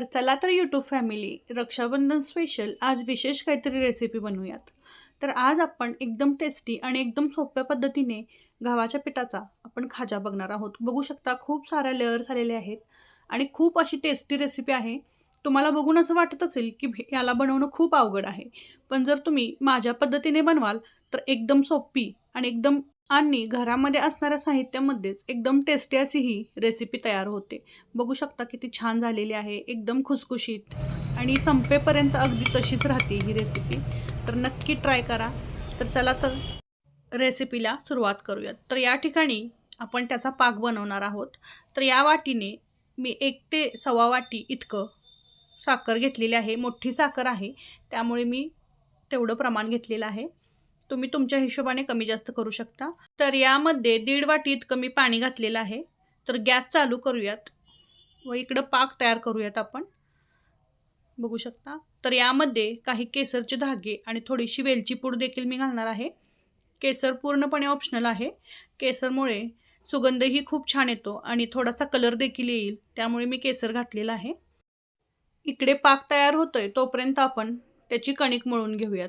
तर चला तर यूट्यूब फॅमिली रक्षाबंधन स्पेशल आज विशेष काहीतरी रेसिपी बनवूयात. तर आज आपण एकदम टेस्टी आणि एकदम सोप्या पद्धतीने गव्हाच्या पिठाचा आपण खाजा बघणार आहोत. बघू शकता खूप साऱ्या लेअर्स आलेले आहेत आणि खूप अशी टेस्टी रेसिपी आहे. तुम्हाला बघून असं वाटत असेल की याला बनवणं खूप अवघड आहे. पण जर तुम्ही माझ्या पद्धतीने बनवाल तर एकदम सोपी आणि एकदम आणि घरामध्ये असणाऱ्या साहित्यामध्येच एकदम टेस्टी अशी ही रेसिपी तयार होते. बघू शकता किती छान झालेली आहे एकदम खुसखुशीत. आणि संपेपर्यंत अगदी तशीच राहते ही रेसिपी तर नक्की ट्राय करा. तर चला तर रेसिपीला सुरुवात करूयात. तर या ठिकाणी आपण त्याचा पाक बनवणार आहोत. तर या वाटीने मी एक ते सव्वा वाटी इतकं साखर घेतलेली आहे. मोठी साखर आहे. त्यामुळे मी तेवढं प्रमाण घेतलेलं आहे. तुम्ही तुमच्या हिशोबाने कमी जास्त करू शकता. तर यामध्ये दीड वाटी इतकं मी पाणी घातलेलं आहे. तर गॅस चालू करूयात व इकडं पाक तयार करूयात आपण. बघू शकता. तर यामध्ये काही केसरचे धागे आणि थोडीशी वेलची पूड देखील मी घालणार आहे. केसर पूर्णपणे ऑप्शनल आहे. केसरमुळे सुगंधही खूप छान येतो आणि थोडासा कलर देखील येईल. त्यामुळे मी केसर घातलेला आहे. इकडे पाक तयार होतोय. तोपर्यंत आपण त्याची कणिक मळून घेऊयात.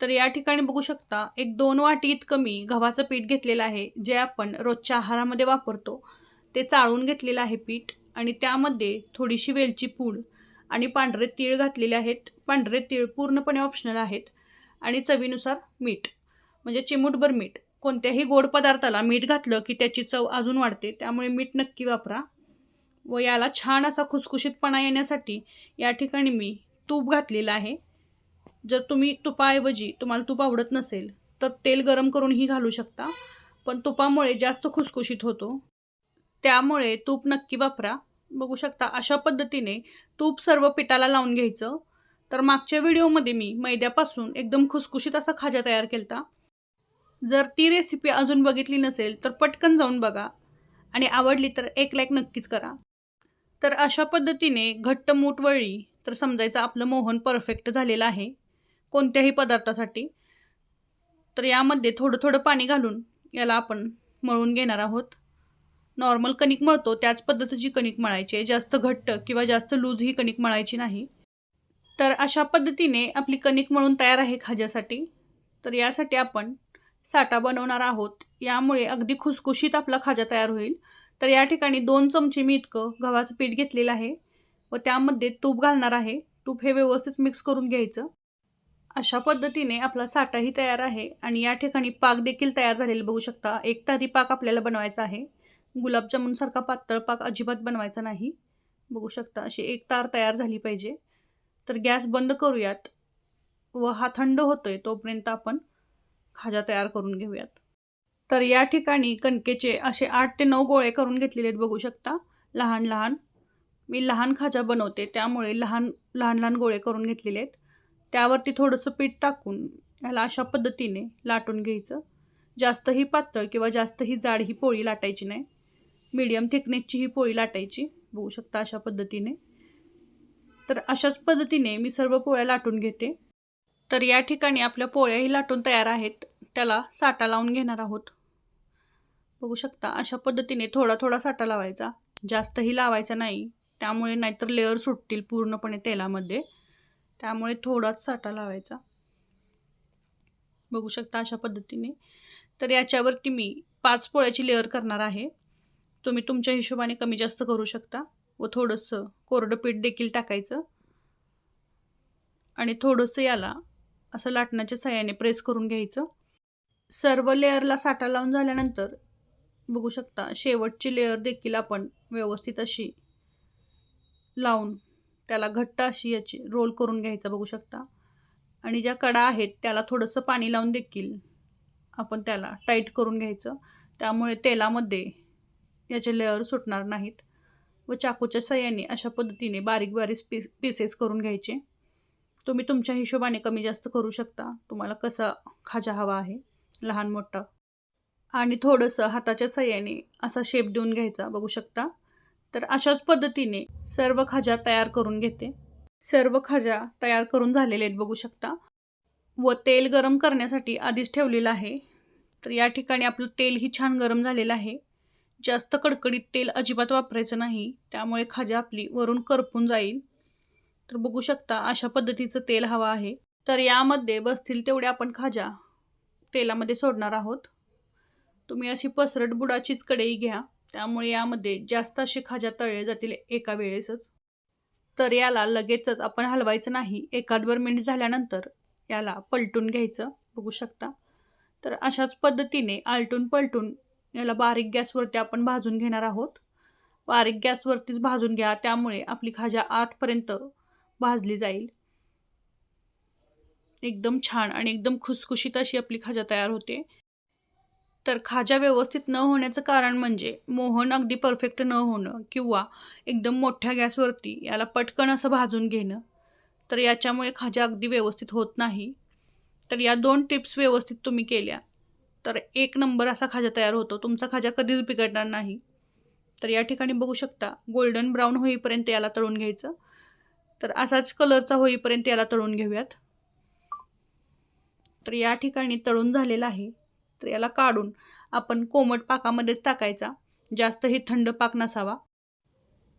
तर या ठिकाणी बघू शकता एक दोन वाटी इतकं मी गव्हाचं पीठ घेतलेलं आहे जे आपण रोजच्या आहारामध्ये वापरतो. ते चाळून घेतलेलं आहे पीठ आणि त्यामध्ये थोडीशी वेलची पूड आणि पांढरे तीळ घातलेले आहेत. पांढरे तीळ पूर्णपणे ऑप्शनल आहेत आणि चवीनुसार मीठ म्हणजे चिमूटभर मीठ. कोणत्याही गोड पदार्थाला मीठ घातलं की त्याची चव अजून वाढते त्यामुळे मीठ नक्की वापरा. व याला छान असा खुसखुशीतपणा येण्यासाठी या ठिकाणी मी तूप घातलेलं आहे. जर तुम्ही तुपाऐवजी तुम्हाला तूप आवडत नसेल तर तेल गरम करूनही घालू शकता. पण तुपामुळे जास्त खुसखुशीत होतो. त्यामुळे तूप नक्की वापरा. बघू शकता अशा पद्धतीने तूप सर्व पिठाला लावून घ्यायचं. तर मागच्या व्हिडिओमध्ये मी मैद्यापासून एकदम खुसखुशीत असा खाजा तयार केला जर ती रेसिपी अजून बघितली नसेल तर पटकन जाऊन बघा. आणि आवडली तर एक लाईक नक्कीच करा. तर अशा पद्धतीने घट्ट मूठ वळली तर समजायचं आपलं मोहन परफेक्ट झालेलं आहे. कोणत्याही पदार्थासाठी. तर यामध्ये थोडं थोडं पाणी घालून याला आपण मळून घेणार आहोत. नॉर्मल कणिक मळतो त्याच पद्धतीची कणिक मळायची आहे जास्त घट्ट किंवा जास्त लूज ही कणिक मळायची नाही. तर अशा पद्धतीने आपली कणिक मळून तयार आहे खाज्यासाठी. तर यासाठी आपण साठा बनवणार आहोत. यामुळे अगदी खुसखुशीत आपला खाजा तयार होईल. तर या ठिकाणी दोन चमचे मी इतकं गव्हाचं पीठ घेतलेलं आहे. व त्यामध्ये तूप घालणार आहे. तूप हे व्यवस्थित मिक्स करून घ्यायचं. अशा पद्धतीने आपला साठाही तयार आहे आणि या ठिकाणी पाक देखील तयार झालेला बघू शकता. एक तारी पाक आपल्याला बनवायचा आहे. गुलाबजामुनसारखा पातळ पाक अजिबात बनवायचा नाही. बघू शकता अशी एक तार तयार झाली पाहिजे. तर गॅस बंद करूयात व हा थंड होतोय तोपर्यंत आपण खाजा तयार करून घेऊयात. तर या ठिकाणी कणकेचे असे आठ ते नऊ गोळे करून घेतलेले आहेत बघू शकता. लहान लहान. मी लहान खाजा बनवते त्यामुळे लहान लहान लहान गोळे करून घेतलेले आहेत. त्यावरती थोडंसं पीठ टाकून याला अशा पद्धतीने लाटून घ्यायचं. जास्तही पातळ किंवा जास्तही जाड ही पोळी लाटायची नाही. मीडियम थिकनेसची ही पोळी लाटायची. बघू शकता अशा पद्धतीने. तर अशाच पद्धतीने मी सर्व पोळ्या लाटून घेते. तर या ठिकाणी आपल्या पोळ्याही लाटून तयार आहेत. त्याला साठा लावून घेणार आहोत. बघू शकता अशा पद्धतीने थोडा थोडा साठा लावायचा. जास्तही लावायचा नाही. त्यामुळे नाहीतर लेअर सुटतील पूर्णपणे तेलामध्ये. त्यामुळे थोडाच साठा लावायचा. बघू शकता अशा पद्धतीने. तर याच्यावरती मी पाच पोळ्याची लेअर करणार आहे. तुम्ही तुमच्या हिशोबाने कमी जास्त करू शकता व थोडंसं कोरडं पीठ देखील टाकायचं. आणि थोडंसं याला असं लाटण्याच्या सहाय्याने प्रेस करून घ्यायचं. सर्व लेअरला साठा लावून झाल्यानंतर बघू शकता शेवटची लेअर देखील आपण व्यवस्थित अशी लावून त्याला घट्ट अशी याची रोल करून घ्यायचा बघू शकता. आणि ज्या कडा आहेत त्याला थोडंसं पाणी लावून देखील आपण त्याला टाईट करून घ्यायचं. त्यामुळे तेलामध्ये याचे लेअर सुटणार नाहीत. व चाकूच्या सहाय्याने अशा पद्धतीने बारीक बारीक पीस पीसेस करून घ्यायचे. तुम्ही तुमच्या हिशोबाने कमी जास्त करू शकता. तुम्हाला कसा खाजा हवा आहे लहान मोठा. आणि थोडंसं हाताच्या सहाय्याने असा शेप देऊन घ्यायचा बघू शकता. तर अशाच पद्धतीने सर्व खाजा तयार करून घेते. सर्व खाजा तयार करून झालेले आहेत बघू शकता. व तेल गरम करण्यासाठी आधीच ठेवलेलं आहे. तर या ठिकाणी आपलं तेलही छान गरम झालेलं आहे. जास्त कडकडीत तेल अजिबात वापरायचं नाही. त्यामुळे खाजा आपली वरून करपून जाईल. तर बघू शकता अशा पद्धतीचं तेल हवं आहे. तर यामध्ये बसतील तेवढे आपण खाजा तेलामध्ये सोडणार आहोत. तुम्ही अशी पसरट बुडाचीच कढई घ्या. त्यामुळे यामध्ये जास्त असे खाज्या तळले जातील एका वेळेसच. तर याला लगेचच आपण हलवायचं नाही एकादवर मिनिट झाल्यानंतर याला पलटून घ्यायचं बघू शकता. तर अशाच पद्धतीने आलटून पलटून याला बारीक गॅसवरती आपण भाजून घेणार आहोत. बारीक गॅसवरतीच भाजून घ्या त्यामुळे आपली खाजा आतपर्यंत भाजली जाईल. एकदम छान आणि एकदम खुसखुशीत अशी आपली खाजा तयार होते. तर खाजा व्यवस्थित न होण्याचं कारण म्हणजे मोहन अगदी परफेक्ट न होणं किंवा एकदम मोठ्या गॅसवरती याला पटकन असं भाजून घेणं. तर याच्यामुळे खाजा अगदी व्यवस्थित होत नाही. तर या दोन टिप्स व्यवस्थित तुम्ही केल्या. तर एक नंबर असा खाजा तयार होतो. तुमचा खाजा कधीच बिघडणार नाही. तर या ठिकाणी बघू शकता गोल्डन ब्राऊन होईपर्यंत याला तळून घ्यायचं. तर असाच कलरचा होईपर्यंत याला तळून घेऊयात. तर या ठिकाणी तळून झालेला आहे. तर याला काढून आपण कोमट पाकामध्येच टाकायचा. जास्तही थंड पाक नसावा.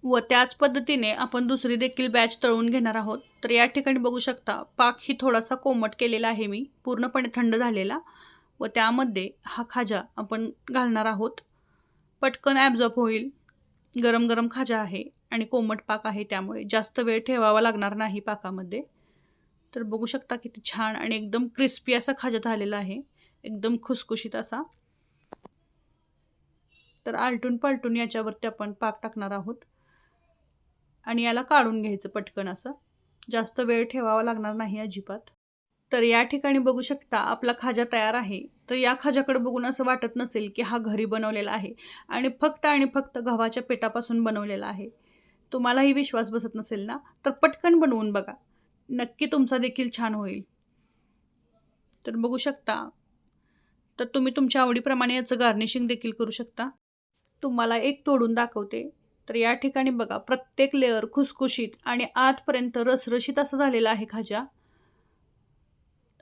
व त्याच पद्धतीने आपण दुसरी देखील बॅच तळून घेणार आहोत. तर या ठिकाणी बघू शकता पाक ही थोडासा कोमट केलेला आहे मी. पूर्णपणे थंड झालेला. व त्यामध्ये हा खाजा आपण घालणार आहोत. पटकन ॲब्झॉर्ब होईल. गरम गरम खाजा आहे आणि कोमट पाक आहे त्यामुळे. जास्त वेळ ठेवावा लागणार नाही पाकामध्ये. तर बघू शकता किती छान आणि एकदम क्रिस्पी असा खाजा झालेला आहे. एकदम खुसखुशीत असा. तर आलटून पालटून याच्यावरती आपण पाक टाकणार आहोत. आणि याला काढून घ्यायचं पटकन असं. जास्त वेळ ठेवावा लागणार नाही अजिबात. तर या ठिकाणी बघू शकता आपला खाजा तयार आहे. तर या खाज्याकडे बघून असं वाटत नसेल की हा घरी बनवलेला आहे. आणि फक्त आणि फक्त गव्हाच्या पेटापासून बनवलेला आहे. तुम्हालाही विश्वास बसत नसेल ना? तर पटकन बनवून बघा. नक्की तुमचा देखील छान होईल. तर बघू शकता तर तुम्ही तुमच्या आवडीप्रमाणे याचं गार्निशिंग देखील करू शकता. तुम्हाला एक तोडून दाखवते. तर या ठिकाणी बघा प्रत्येक लेअर खुसखुशीत आणि आतपर्यंत रसरशीत असं झालेलं आहे खाजा.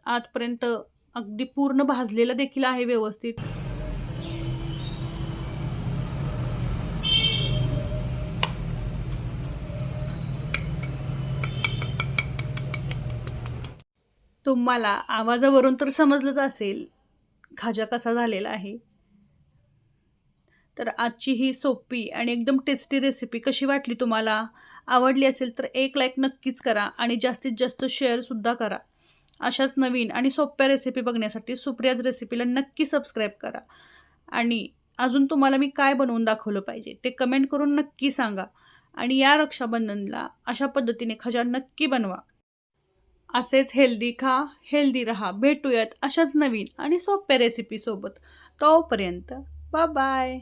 आतपर्यंत अगदी पूर्ण भाजलेलं देखील आहे व्यवस्थित. तुम्हाला आवाजावरून तर समजलंच असेल. खाजा कसा झालेला आहे? तर आजची ही सोपी आणि एकदम टेस्टी रेसिपी कशी वाटली तुम्हाला? आवडली असेल तर एक लाईक नक्कीच करा आणि जास्तीत जास्त शेअरसुद्धा करा. अशाच नवीन आणि सोप्या रेसिपी बघण्यासाठी सुप्रियाज रेसिपीला नक्की सबस्क्राईब करा. आणि अजून तुम्हाला मी काय बनवून दाखवलं पाहिजे ते कमेंट करून नक्की सांगा. आणि या रक्षाबंधनला अशा पद्धतीने खजा नक्की बनवा. असेच हेल्दी खा हेल्दी रहा. भेटूयात अशाच नवीन आणि सोप्या रेसिपीसोबत तोपर्यंत बाय बाय